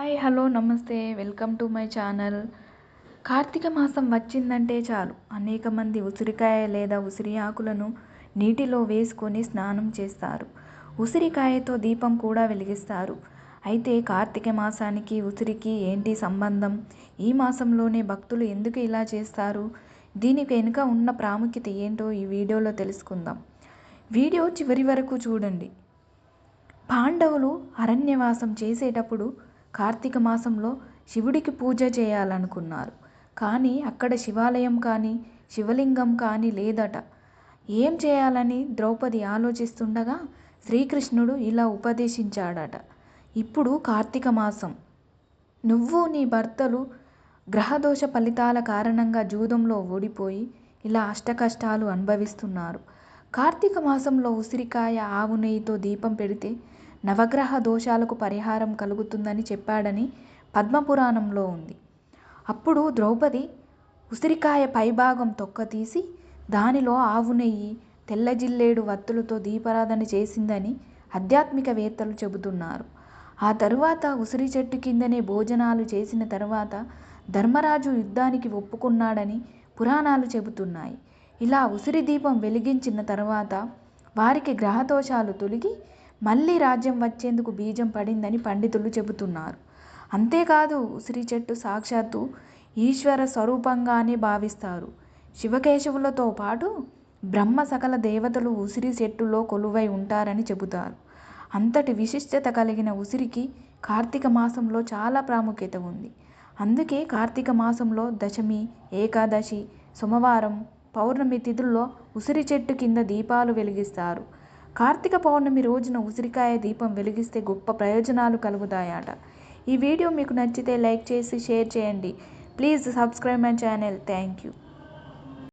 Hi hello నమస్తే welcome to my channel. Karthika మాసం వచ్చిందంటే చాలు. అనేక మంది ఉసిరికాయ లేదా ఉసిరి ఆకులను నీటిలో వేసుకొని స్నానం చేస్తారు. ఉసిరికాయతో దీపం కూడా వెలిగిస్తారు. అయితే కార్తీక మాసానికి ఉసిరికి ఏంటి సంబంధం? ఈ మాసంలోనే భక్తులు ఎందుకు ఇలా చేస్తారు? దీనికి వెనుక ఉన్న ప్రాముఖ్యత ఏంటో ఈ వీడియోలో తెలుసుకుందాం. వీడియో చివరి వరకు చూడండి. పాండవులు అరణ్యవాసం చేసేటప్పుడు కార్తీక మాసంలో శివుడికి పూజ చేయాలనుకున్నారు. కానీ అక్కడ శివాలయం కానీ శివలింగం కానీ లేదట. ఏం చేయాలని ద్రౌపది ఆలోచిస్తుండగా శ్రీకృష్ణుడు ఇలా ఉపదేశించాడట. ఇప్పుడు కార్తీక మాసం. నువ్వు నీ భర్తలు గ్రహదోష ఫలితాల కారణంగా జూదంలో ఓడిపోయి ఇలా అష్టకష్టాలు అనుభవిస్తున్నారు. కార్తీక మాసంలో ఉసిరికాయ ఆవు నెయ్యితో దీపం పెడితే నవగ్రహ దోషాలకు పరిహారం కలుగుతుందని చెప్పాడని పద్మపురాణంలో ఉంది. అప్పుడు ద్రౌపది ఉసిరికాయ పైభాగం తొక్క తీసి దానిలో ఆవు నెయ్యి తెల్ల జిల్లేడు వత్తులతో దీపారాధన చేసిందని ఆధ్యాత్మికవేత్తలు చెబుతున్నారు. ఆ తరువాత ఉసిరి చెట్టు కిందనే భోజనాలు చేసిన తర్వాత ధర్మరాజు యుద్ధానికి ఒప్పుకున్నాడని పురాణాలు చెబుతున్నాయి. ఇలా ఉసిరి దీపం వెలిగించిన తర్వాత వారికి గ్రహదోషాలు తొలగి మళ్ళీ రాజ్యం వచ్చేందుకు బీజం పడిందని పండితులు చెబుతున్నారు. అంతేకాదు ఉసిరి చెట్టు సాక్షాత్తు ఈశ్వర స్వరూపంగానే భావిస్తారు. శివకేశవులతో పాటు బ్రహ్మ సకల దేవతలు ఉసిరి చెట్టులో కొలువై ఉంటారని చెబుతారు. అంతటి విశిష్టత కలిగిన ఉసిరికి కార్తీక మాసంలో చాలా ప్రాముఖ్యత ఉంది. అందుకే కార్తీక మాసంలో దశమి ఏకాదశి సోమవారం పౌర్ణమి తిథుల్లో ఉసిరి చెట్టు కింద దీపాలు వెలిగిస్తారు. కార్తీక పౌర్ణమి రోజున ఉసిరికాయ దీపం వెలిగిస్తే గొప్ప ప్రయోజనాలు కలుగుతాయట. ఈ వీడియో మీకు నచ్చితే లైక్ చేసి షేర్ చేయండి. Please subscribe my channel. Thank you.